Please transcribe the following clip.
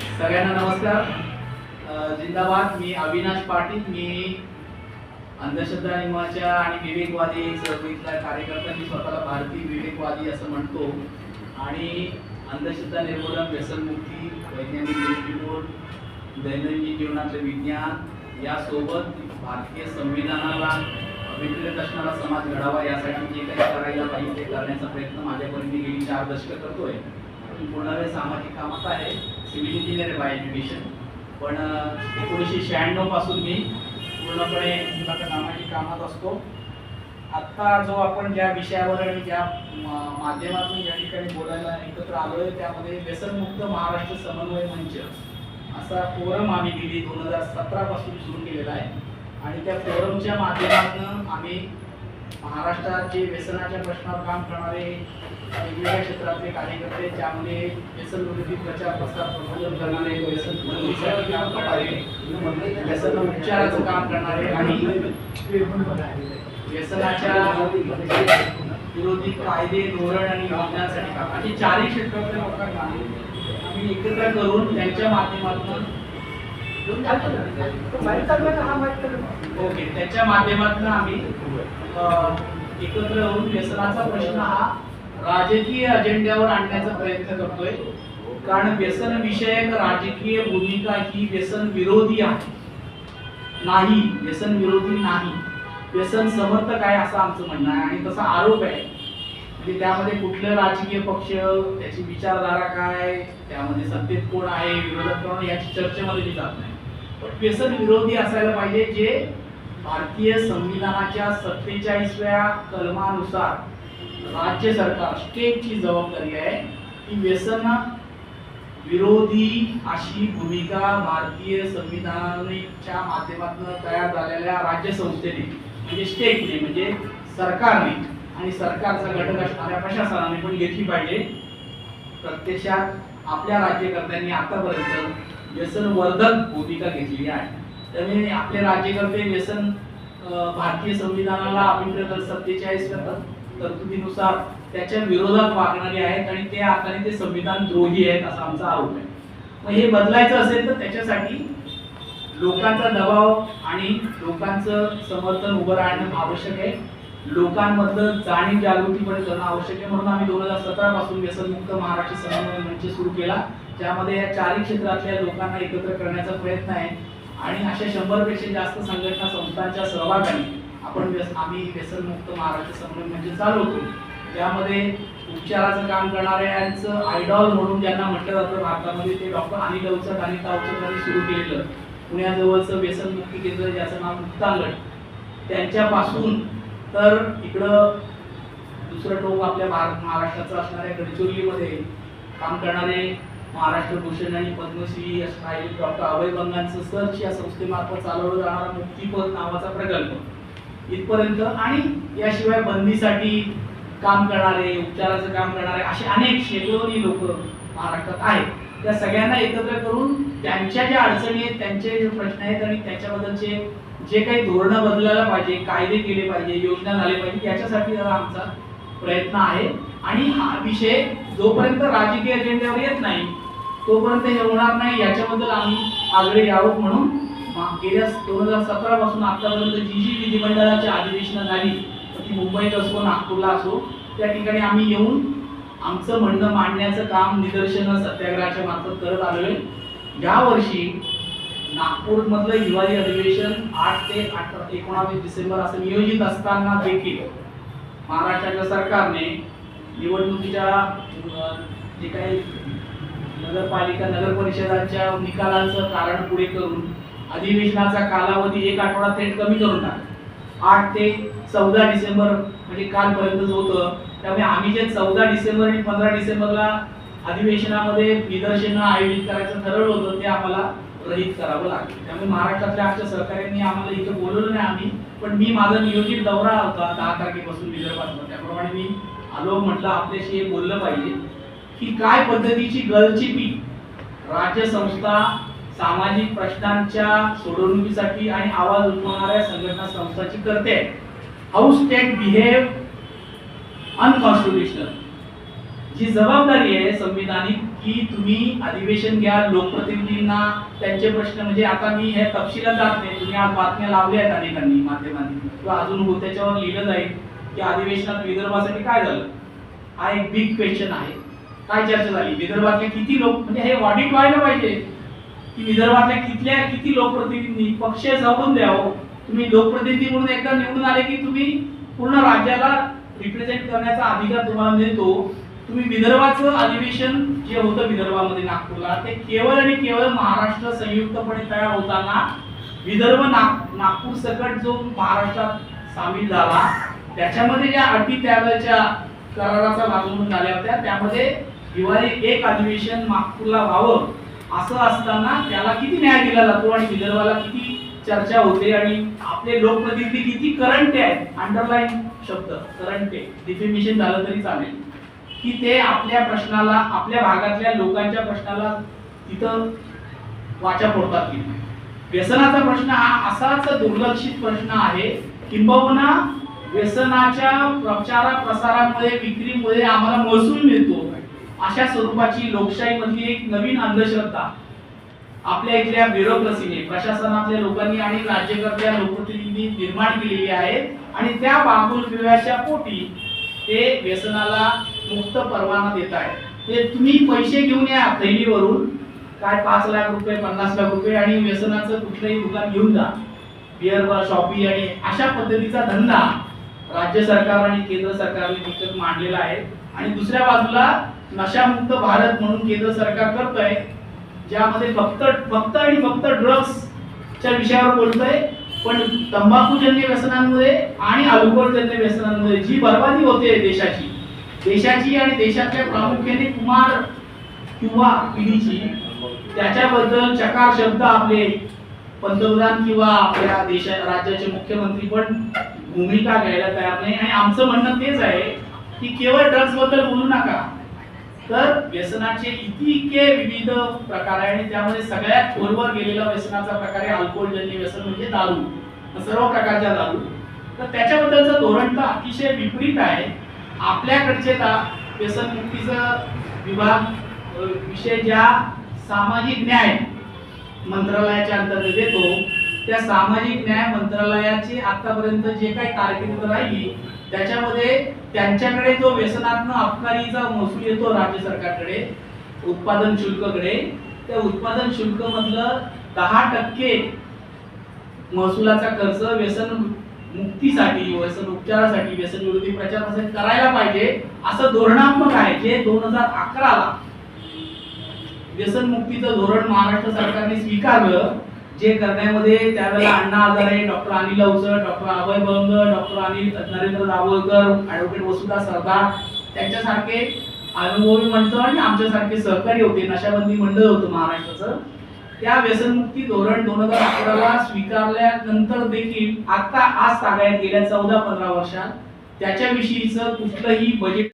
सगळ्यांना नमस्कार. जिंदाबाद मी अविनाश पाटील. मी अंधश्रद्धा निर्माच्या आणि विवेकवादी चळवळीतला कार्यकर्ता. मी स्वतःला भारतीय विवेकवादी असं म्हणतो. आणि अंधश्रद्धा निर्मूलन व्यसनमुक्ती वैज्ञानिक दृष्टिकोन दैनंदिन जीवनातलं विज्ञान यासोबत भारतीय संविधानाला अभिप्रेत असणारा समाज घडावा यासाठी जे काही करायला पाहिजे ते करण्याचा प्रयत्न माझ्यापर्यंत गेली चार दशकं करतोय. मी पूर्ण वेळ सामाजिक कामात आहे. सिव्हिल इंजिनियर बाय एज्युकेशन पण एकोणीसशे शहाण्णवपासून मी पूर्णपणे सामाजिक कामात असतो. आत्ता जो आपण ज्या विषयावर आणि ज्या माध्यमातून या ठिकाणी बोलायला एकत्र आलोय त्यामध्ये व्यसनमुक्त महाराष्ट्र समन्वय मंच असा फोरम आम्ही गेली दोन हजार सतरा पासून सुरू केलेला आहे. आणि त्या फोरमच्या माध्यमातून आम्ही महाराष्ट्रात जे व्यसनाच्या प्रश्नावर काम करणारे वेगवेगळ्या क्षेत्रातले कार्यकर्ते ज्यामध्ये व्यसन विरोधी प्रचार प्रसार प्रबोधन करणारे व्यसन बंदीसाठी काम करणारे व्यसन उपचाराचं काम करणारे आणि व्यसनाच्या विरोधी कायदे धोरण आणि योजनांसाठी काम अशी चारही क्षेत्रातल्या लोकांना आम्ही एकत्र करून त्यांच्या माध्यमातून ओके त्याच्या माध्यमातून आम्ही एकत्र येऊन व्यसनाचा प्रश्न हा राजकीय अजेंड्यावर आणण्याचा प्रयत्न करतोय. कारण व्यसन विषयक राजकीय भूमिका ही व्यसन विरोधी आहे. नाही व्यसन विरोधी नाही. व्यसन समर्थक आहे असं आमचं म्हणणं आहे. आणि तसा आरोप आहे. म्हणजे त्यामध्ये कुठलं राजकीय पक्ष त्याची विचारधारा काय त्यामध्ये सत्तेत कोण आहे विरोधात कोण याची चर्चेमध्ये मी जात नाही. व्यसन विरोधी असायला पाहिजे जे भारतीय संविधानाच्या सत्तेचाळीसव्या कलमानुसार राज्य सरकार स्टेटची जबाबदारी आहे की व्यसन विरोधी अशी भूमिका भारतीय संविधानाच्या माध्यमातून तयार झालेल्या राज्य संस्थेने म्हणजे स्टेटने म्हणजे सरकारने आणि सरकारचा घटक असणाऱ्या प्रशासनाने पण घेतली पाहिजे. प्रत्यक्षात आपल्या राज्यकर्त्यांनी आतापर्यंत व्यसनवर्धक भूमिका घेतलेली आहे. त्यामुळे आपले राज्यकर्ते व्यसन भारतीय संविधानाला अभिप्रेत सत्तेचाळीस तरतुदीनुसार त्याच्या विरोधात वागणारे आहेत आणि ते आकारे ते संविधान द्रोही आहेत असा आमचा आरोप आहे. मग हे बदलायचं असेल तर त्याच्यासाठी लोकांचा दबाव आणि लोकांचं समर्थन उभं राहणं आवश्यक आहे. लोकांमधलं जाणीव जागृतीपणे करणं आवश्यक आहे. म्हणून आम्ही दोन हजार सतरा पासून व्यसनमुक्त महाराष्ट्र समन्वय मंच सुरू केला. ज्यामध्ये या चारही क्षेत्रातल्या लोकांना एकत्र करण्याचा प्रयत्न आहे. आणि अशा शंभरपेक्षा जास्त संघटना संस्थांच्या सहभागाने आपण आम्ही व्यसनमुक्त महाराष्ट्र संमेलन म्हणजे चालवतो. त्यामध्ये उपचाराचं काम करणाऱ्यांचं आयडॉल म्हणून ज्यांना म्हटलं जातं भारतामध्ये ते डॉक्टर अनिल अवचट आणि अवचट यांनी सुरू केलेलं. पुण्याजवळचं व्यसनमुक्ती केंद्र ज्याचं नाव मुक्तांगण. त्यांच्यापासून तर इकडं दुसरं टोक आपल्या भारत महाराष्ट्राचं असणाऱ्या गडचिरोलीमध्ये काम करणारे महाराष्ट्र भूषण आणि पद्मश्री असणारे डॉक्टर अभय बंगांचं सर्च या संस्थेमार्फत चालवला जाणारा मुक्तीपद नावाचा प्रकल्प. इथपर्यंत आणि याशिवाय बंदीसाठी काम करणारे उपचाराचं काम करणारे असे अनेक शेकडोनी लोक महाराष्ट्रात आहेत. त्या सगळ्यांना एकत्र करून त्यांच्या ज्या अडचणी आहेत त्यांचे जे प्रश्न आहेत आणि त्याच्याबद्दलचे जे काही धोरणं बदलायला पाहिजे कायदे केले पाहिजे योजना झाले पाहिजे याच्यासाठी जरा आमचा प्रयत्न आहे. आणि हा विषय जोपर्यंत राजकीय अजेंड्यावर येत नाही तोपर्यंत हे होणार नाही. याच्याबद्दल आम्ही आग्रही यावं म्हणून गेल्या दोन हजार सतरा पासून आतापर्यंत जी जी विधिमंडळाची अधिवेशनं झाली तर ती मुंबईत असो नागपूरला असो त्या ठिकाणी आम्ही येऊन आमचं म्हणणं मांडण्याचं काम निदर्शनं सत्याग्रहाच्या मार्फत करत आलोय. या वर्षी नागपूरमधलं हिवाळी अधिवेशन आठ ते अठरा एकोणावीस डिसेंबर असं नियोजित असताना देखील महाराष्ट्राच्या सरकारने निवडणुकीच्या जे काही नगरपालिका नगर परिषदांच्या निकालांचं कारण पुढे करून अधिवेशनाचा कालावधी एक आठवडा थेट कमी करून टाकला. आठ ते चौदा डिसेंबर म्हणजे कालपर्यंत होतं त्यामुळे आम्ही जे चौदा डिसेंबर आणि पंधरा डिसेंबरला अधिवेशनामध्ये निदर्शनं आयोजित करायचं ठरवलं होतं ते आम्हाला रहित करावं लागलं. त्यामुळे महाराष्ट्रातल्या आमच्या सरकारांनी आम्हाला इथं बोलवलं नाही आम्ही. पण मी माझा नियोजित दौरा होता दहा तारखेपासून विदर्भात त्याप्रमाणे मी आलो म्हटलं आपल्याशी हे बोललं पाहिजे की काय पद्धतीची गलचिपी राज्य संस्था सामाजिक प्रश्नांच्या सोडवणुकीसाठी आणि आवाज उठवणाऱ्या संघटना संस्थाची करते. हाऊ स्टेट बिहेव अनकॉन्स्टिट्युशनल जी जबाबदारी आहे संविधानिक की तुम्ही अधिवेशन घ्या लोकप्रतिनिधींना त्यांचे प्रश्न म्हणजे आता मी हे तपशिलात जात नाही तुम्ही आज बातम्या लावल्या आहेत अनेकांनी माध्यमांनी. किंवा अजून हो, त्याच्यावर लिहिलं जाईल की अधिवेशनात विदर्भासाठी काय झालं? हा एक बिग क्वेश्चन आहे. काय चर्चा झाली? विदर्भातले किती लोक म्हणजे हे ऑडिट व्हायला पाहिजे. की विदर्भातल्या कितल्या किती लोकप्रतिनिधी पक्ष जपून द्यावं? तुम्ही लोकप्रतिनिधी म्हणून एकदा निवडून आले की तुम्ही पूर्ण राज्याला रिप्रेझेंट करण्याचा अधिकार तुम्हाला मिळतो. तुम्ही विदर्भाचं अधिवेशन जे होतं विदर्भामध्ये नागपूरला ते केवळ आणि केवळ महाराष्ट्र संयुक्तपणे तयार होताना विदर्भ नाग नागपूर सकट जो महाराष्ट्रात सामील झाला त्याच्यामध्ये ज्या अटी त्यावेळेच्या कराराचा लागू झाल्या होत्या त्यामध्ये दिवाळी एक अधिवेशन नागपूरला व्हावं असं असताना त्याला किती न्याय दिला जातो आणि विदर्भाला किती चर्चा होते आणि आपले लोकप्रतिनिधी किती करंट आहेत? अंडरलाईन शब्द करंट. आहे डिफेमिशन झालं तरी चालेल. की ते आपल्या प्रश्नाला आपल्या भागातल्या लोकांच्या प्रश्नाला तिथं वाचा फोडतात की नाही. व्यसनाचा प्रश्न हा असाच दुर्लक्षित प्रश्न आहे किंबहुना व्यसनाच्या प्रचारा प्रसारामुळे विक्रीमुळे आम्हाला महसूल मिळतो अशा स्वरूपाची लोकशाहीमधली एक नवीन अंधश्रद्धा आपल्या इथल्या ब्युरोक्रेसीने प्रशासनातल्या लोकांनी आणि राज्यकर्त्या लोकप्रतिनिधी निर्माण केलेली आहे आणि त्या बाबूल विवाहाच्या पोटी ते व्यसनाला मुक्त परवाना देत आहे ते तुम्ही पैसे घेऊन या थैलीवरून. काय पाच लाख रुपये पन्नास लाख रुपये आणि व्यसनाचं कुठलंही दुकान घेऊन जा. बिअर बार शॉपी आणि अशा पद्धतीचा धंदा राज्य सरकार आणि केंद्र सरकारने निकट मांडलेला आहे. आणि दुसऱ्या बाजूला नशामुक्त भारत म्हणून केंद्र सरकार करत आहे ज्यामध्ये फक्त फक्त आणि फक्त ड्रग्सच्या विषयावर बोलतोय पण तंबाखूजन्य व्यसनांमध्ये आणि अल्कोहोलजन्य व्यसनांमध्ये जी बर्बादी होते देशाची देशाची आणि देशातल्या प्रामुख्याने कुमार किंवा पिढीची. त्याच्याबद्दल चकार शब्द आपले पंतप्रधान किंवा आपल्या देशा राज्याचे मुख्यमंत्री पण भूमिका घ्यायला तयार नाही. आणि आमचं म्हणणं तेच आहे की केवळ ड्रग्सबद्दल बोलू नका. तर व्यसनाचे इतके विविध प्रकार आहे आणि त्यामध्ये सगळ्यात खोलवर गेलेला व्यसनाचा प्रकार आहे अल्कोहोलजन्य व्यसन म्हणजे दारू. सर्व प्रकारच्या दारू. तर त्याच्याबद्दलचं धोरण तर अतिशय विपरीत आहे. आपल्याकडचे दा- व्यसनमुक्तीचा विभाग विषय ज्या सामाजिक न्याय मंत्रालयाच्या अंतर्गत येतो त्या सामाजिक न्याय मंत्रालयाची आतापर्यंत जे काही कारकीर्द राहिली त्याच्यामध्ये त्यांच्याकडे जो व्यसनात्मक अबकारीचा महसूल येतो राज्य सरकारकडे उत्पादन शुल्ककडे त्या उत्पादन शुल्क मधलं दहा टक्के महसुलाचा खर्च व्यसन मुक्तीसाठी व्यसन उपचारासाठी व्यसन विरोधी प्रचारासाठी करायला पाहिजे असं धोरणात्मक आहे जे दोन हजार अकराला व्यसन मुक्तीचं धोरण महाराष्ट्र सरकारने स्वीकारलं जे करण्यामध्ये त्यावेळेला अण्णा हजारे डॉक्टर अनिल अवसर doctor Abhay Bang doctor Anil Narendra Dabholkar advocate Vasudha Sardar त्यांच्यासारखे अनुभवी म्हणतो आणि आमच्यासारखे सहकारी होते नशाबंदी मंडळ होतं महाराष्ट्राचं. त्या व्यसनमुक्ती धोरण दोन हजार अकराला स्वीकारल्यानंतर देखील आता आज तागायत गेल्या चौदा पंधरा वर्षात त्याच्याविषयीचं कुठलंही बजेट